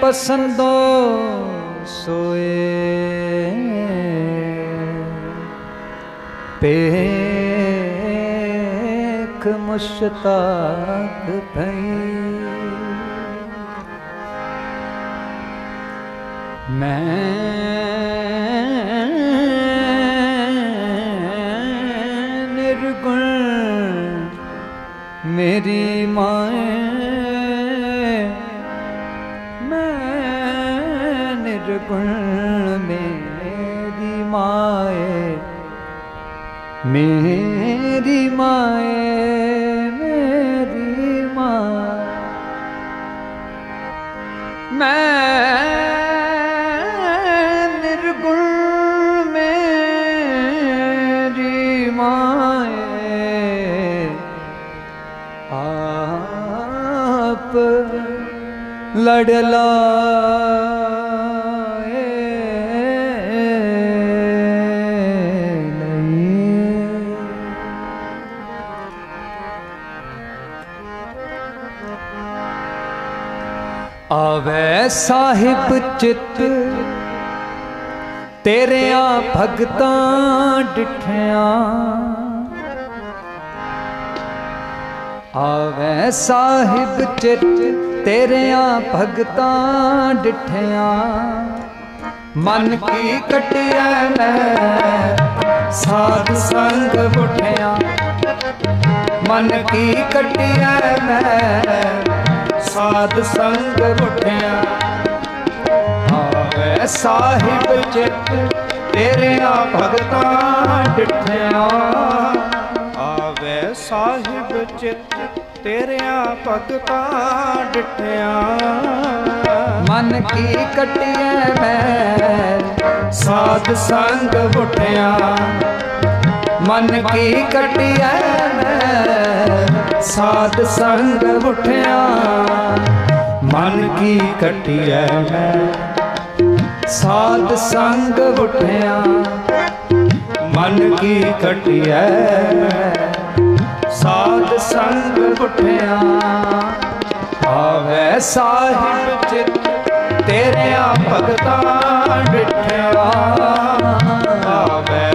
ਪਸੰਦੋ ਸੋਏ। ਪੇਖ ਮੁਸ਼ਤਾਕ ਭਈ। ਮੈਂ ਨਿਰਗੁਣ ਮੇਰੀ ਮਾਂ ਗੁਣ ਮੇਰੀ ਮਾਏ ਮੇਰੀ ਮਾਏ ਮੇਰੀ ਮਾਂ ਮੈਂ ਨਿਰਗੁਣ ਮੇਰੀ ਮਾਏ ਆਪ ਲੜ ਲਾਏ ਆਵੇ ਸਾਹਿਬ ਚਿੱਤ, ਤੇਰਿਆਂ ਭਗਤਾਂ ਡਿਠਿਆਂ। ਆਵੇ ਸਾਹਿਬ ਚਿੱਤ, ਤੇਰਿਆਂ ਭਗਤਾਂ ਡਿਠਿਆਂ। ਮਨ ਕੀ ਕਟਿਆ ਮੈਂ, ਸਾਧ ਸੰਗ ਉਠਿਆ। ਮਨ ਕੀ ਕਟਿਆ ਮੈਂ ਸਾਧ ਸੰਗ ਉਠਿਆ। ਆਵੇ ਸਾਹਿਬ ਚਿੱਤ ਤੇਰਿਆਂ ਭਗਤਾਂ ਡਿਠਿਆ। ਆਵੇ ਸਾਹਿਬ ਚਿੱਤ ਤੇਰਿਆਂ ਭਗਤਾਂ ਡਿਠਿਆ। ਮਨ ਕੀ ਕਟਿਐ ਮੈਂ, ਸਾਧ ਸੰਗ ਉਠਿਆ। ਮਨ ਕੀ ਕਟਿਐ ਮੈਂ ਸਾਧ ਸੰਗ ਉਠਿਆ। ਮਨ ਕੀ ਕਟਿਐ ਮੈਂ। ਸਾਧ ਸੰਗ ਉਠਿਆ। ਮਨ ਕੀ ਕਟਿਐ ਮੈਂ। ਸਾਧ ਸੰਗ ਉਠਿਆ। ਆਵੇ ਸਾਹਿਬ ਚਿੱਤ, ਤੇਰਿਆਂ ਭਗਤਾਂ ਡਿਠਿਆ।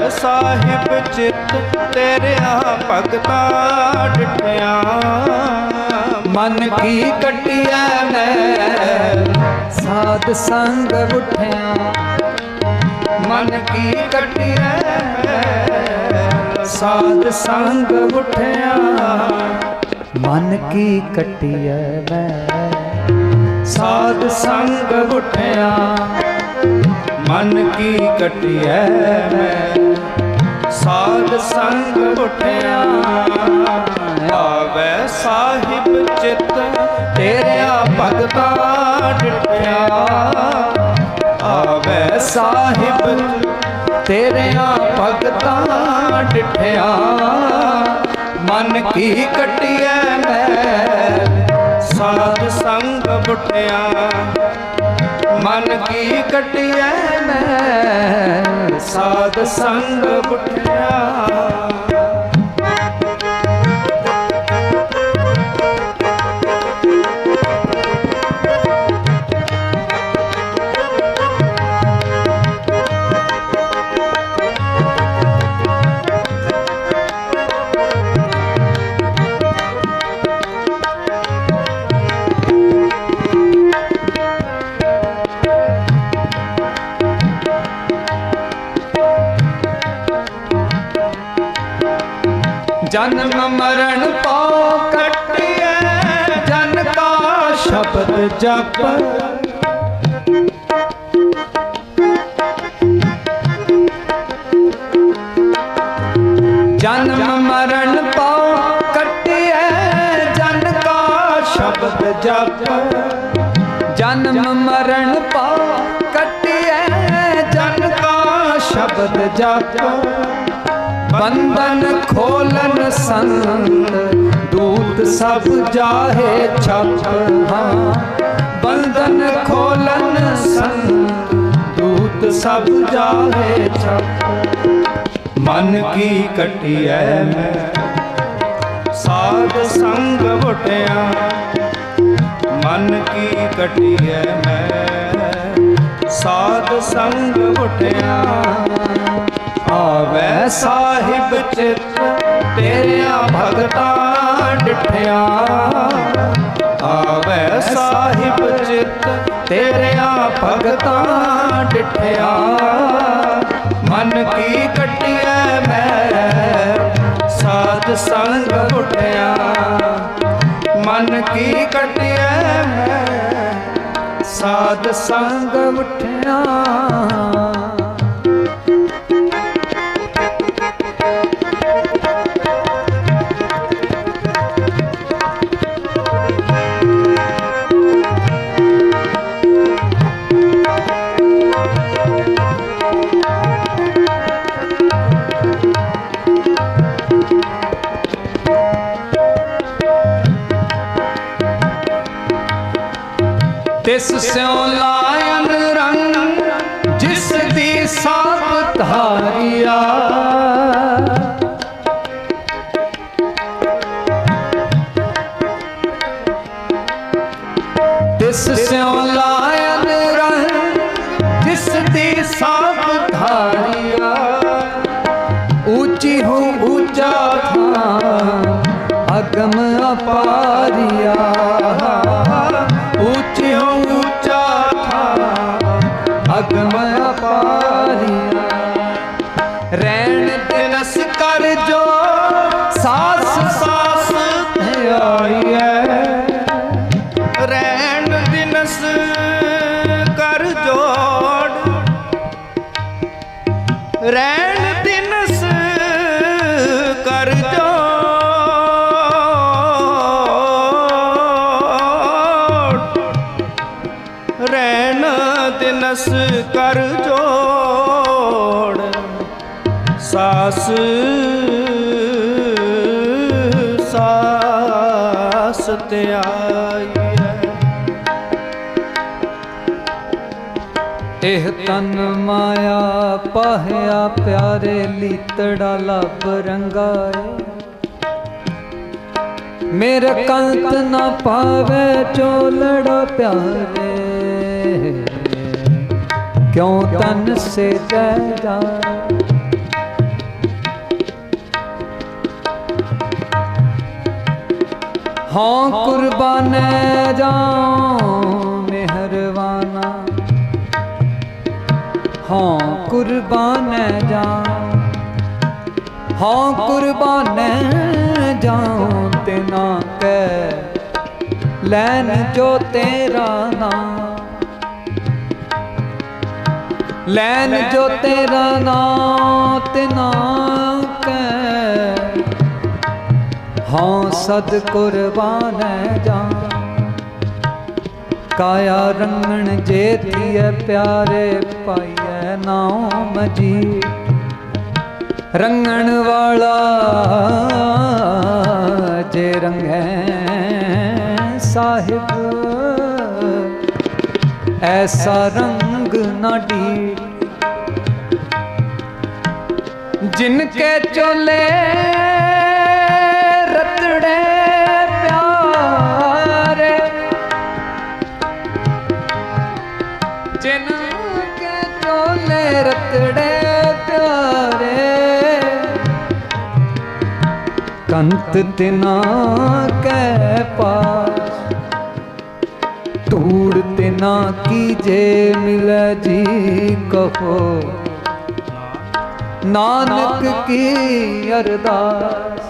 ਆਵੇ ਸਾਹਿਬ ਚਿੱਤ ਤੇਰਿਆਂ ਭਗਤਾ ਡਿਠਿਆ। ਮਨ ਕੀ ਕਟਿਐ ਮੈਂ, ਸਾਧ ਸੰਗ ਉਠਿਆ। ਮਨ ਕੀ ਕਟਿਐ ਮੈਂ, ਸਾਧ ਸੰਗ ਉਠਿਆ। ਮਨ ਕੀ ਕਟਿਐ ਮੈਂ, ਸਾਧ ਸੰਗ ਉਠਿਆ। ਮਨ ਕੀ ਕਟਿਐ ਮੈਂ? ਸਾਧ ਸੰਗ ਉਠਿਆ, ਆਵੇ ਸਾਹਿਬ ਚਿੱਤ, ਤੇਰਿਆਂ ਭਗਤਾਂ ਡਿਠਿਆ। ਆਵੇ ਸਾਹਿਬ, ਤੇਰਿਆਂ ਭਗਤਾਂ ਡਿਠਿਆ। ਮਨ ਕੀ ਕਟਿਐ ਮੈਂ? ਸਾਧ ਸੰਗ ਬੁੱਠਿਆ ਮਨ ਕੀ ਕਟਿਐ ਮੈਂ? ਸਾਧ ਸੰਗ ਬੁਠਿਆ ਜਨਮ ਮਰਨ ਪਾਉ ਕਟਿਐ ਜਨ ਕਾ ਸ਼ਬਦ ਜਪ। ਜਨਮ ਮਰਨ ਪਾਉ ਕਟਿਐ ਜਨ ਕਾ ਸ਼ਬਦ ਜਪ। ਜਨਮ ਮਰਨ ਪਾਉ ਕਟਿਐ ਜਨ ਕਾ ਸ਼ਬਦ ਜਪ। ਬੰਧਨ ਖੋਲਨ ਸੰਤ, ਦੂਤ ਸਭ ਜਾਹੇ ਛਪ ਹਾਂ। ਬੰਧਨ ਖੋਲਨ ਸੰਤ, ਦੂਤ ਸਭ ਜਾਹੇ ਛਪ ਮਨ ਕੀ ਕਟਿਐ ਮੈਂ? ਸਾਧ ਸੰਗ ਵਟਿਆ। ਮਨ ਕੀ ਕਟਿਐ ਮੈਂ? ਸਾਧ ਸੰਗ ਉਠਿਆ ਆਵੈ ਸਾਹਿਬ ਚਿਤ, ਤੇਰਿਆਂ ਭਗਤਾਂ ਡਿਠਿਆ। ਆਵੈ ਸਾਹਿਬ ਚਿਤ, ਤੇਰਿਆਂ ਭਗਤਾਂ ਡਿਠਿਆ। ਮਨ ਕੀ ਕੱਟਿਆ ਮੈਂ, ਸਾਧ ਸੰਗ ਉਠਿਆ ਮਨ ਕੀ ਕੱਟਿਆ ਮੈਂ, ਸਾਧ ਸੰਗ ਉਠਿਆ ਸਿਉ ਲਾਇਨ ਰੰਗ, ਜਿਸ ਦੀ ਸਾਪ ਧਾਰਿਆ। ਤਿਸ ਸਿਉ ਲਾਇਨ ਰੰਗ, ਜਿਸ ਦੀ ਸਾਪ ਧਾਰਿਆ। ਉੱਚੀ ਹੋ ਉੱਚਾ ਥਾਂ, ਅਗਮ ਅਪਾਰਿਆ। ਸਾਸ ਤੇ ਇਹ ਤਨ ਮਾਇਆ ਪਾਹਿਆ ਪਿਆਰੇ ਲੀਤੜਾ ਲੱਭ ਰੰਗਾਏ ਮੇਰਾ ਕੰਤ ਨਾ ਪਾਵੇ ਚੋਲੜਾ ਪਿਆਰੇ। ਕਿਉਂ ਤਨ ਸੇ ਜੈ ਜਾ ਹਾਂ ਕੁਰਬਾਨ ਜਾਉ ਮਿਹਰਵਾਨਾ ਹਾਂ ਕੁਰਬਾਨ ਜਾਉ। ਹਾਂ ਕੁਰਬਾਨੇ ਜਾਉ ਤੇ ਨਾ ਕਹਿ ਲੈਨ ਜੋ ਤੇਰਾ ਨਾਮ। ਲੈਨ ਜੋ ਤੇਰਾ ਨਾਮ ਤੇ ਨਾ ਹਾਂ ਸਦ ਕੁਰਬਾਨੈ ਜਾ। ਕਾਇਆ ਰੰਗਣ ਜੇ ਥੀਏ ਪਿਆਰੇ ਪਾਈਐ ਨਾਮ ਮਜ਼ੀ। ਰੰਗਣ ਵਾਲਾ ਜੇ ਰੰਗੈ ਸਾਹਿਬ, ਐਸਾ ਰੰਗ ਨਾ ਢੀ ਜਿਨ ਕੇ ਚੋਲੇ ਕੰਤ ਤਿਨਾ ਕੈ ਪਾਸ ਧੂੜ ਤਿਨਾ ਕੀਜੇ ਮਿਲੈ ਜੀ ਕਹੋ। ਨਾਨਕ ਕੀ ਅਰਦਾਸ।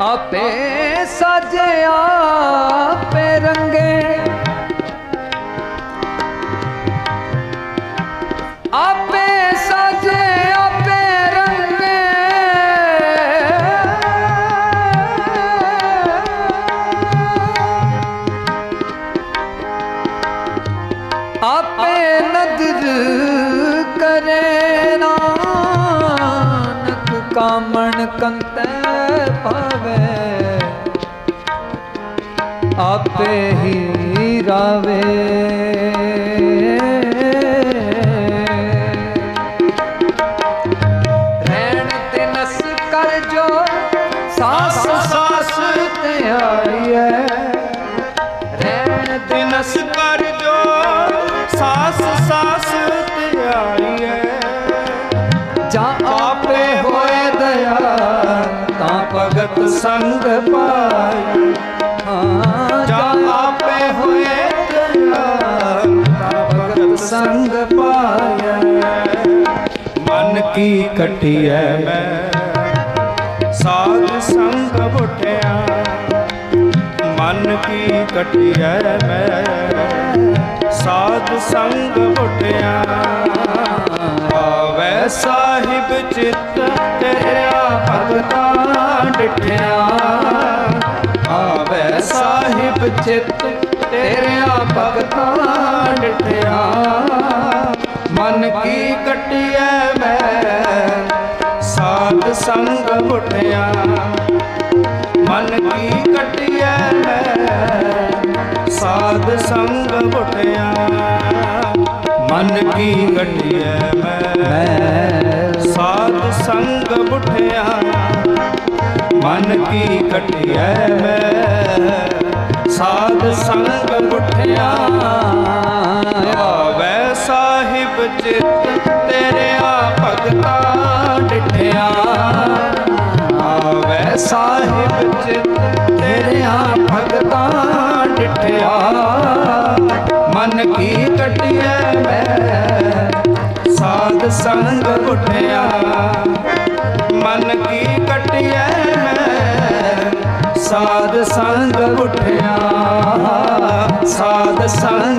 ਆਪੇ ਸਜਿਆ, ਆਪੇ ਰੰਗੇ। ਆਪੇ ਹੀ ਰਾਵੇ। ਰਹਿਣ ਤੇ ਨਸ ਕਰ ਜੋ, ਸਾਸ ਸਾਸ ਤੇ ਆਈ ਹੈ ਰਹਿਣ ਤੇ ਨਸ ਕਰ ਜੋ, ਸਾਸ ਸਾਸ ਤੇ ਆਈ ਹੈ ਜਾਂ ਆਪੇ ਹੋਏ ਦਇਆ, ਤਾਂ ਭਗਤ ਸੰਗ ਪਾਈ ਸੰਗ ਪਾਇਆ। ਮਨ ਕੀ ਕਟਿਐ? ਮੈਂ ਸਾਧ ਸੰਗ ਬੁਠਿਆ ਮਨ ਕੀ ਕਟਿਐ ਮੈਂ? ਸਾਧ ਸੰਗ ਬੁਠਿਆ ਆਵੈ ਸਾਹਿਬ ਚਿੱਤ ਤੇਰਾ ਭਗਤਾ ਡਿਠਿਆ। ਆਵੈ ਸਾਹਿਬ ਚਿੱਤ ਤੇਰਾ ਭਗਤਾਂ ਡਿਠਿਆ। ਮਨ ਕੀ ਕਟਿਐ ਮੈਂ? ਸਾਧ ਸੰਗ ਬੁਠਿਆ ਮਨ ਕੀ ਕਟਿਐ ਮੈਂ? ਸਾਧ ਸੰਗ ਬੁਠਿਆ ਮਨ ਕੀ ਕਟਿਐ ਮੈਂ? ਮੈਂ ਸਾਧ ਸੰਗ ਬੁਠਿਆ ਮਨ ਕੀ ਕਟਿਐ ਮੈਂ? ਸਾਧ ਸੰਗ ਬੁਠਿਆ ਆਵੈ ਸਾਹਿਬ ਚਿੱਤ ਤੇਰਿਆ ਭਗਤਾ ਡਿਠਿਆ। ਆਵੈ ਸਾਹਿਬ ਚਿੱਤ ਤੇਰਿਆ ਭਗਤਾ ਡਿਠਿਆ। ਮਨ ਕੀ ਕਟਿਆ ਮੈਂ, ਸਾਧ ਸੰਗ ਉਠਿਆ ਮਨ ਕੀ ਕਟਿਆ ਮੈਂ, ਸਾਧ ਸੰਗ ਉਠਿਆ ਸਾਧ ਸੰਗ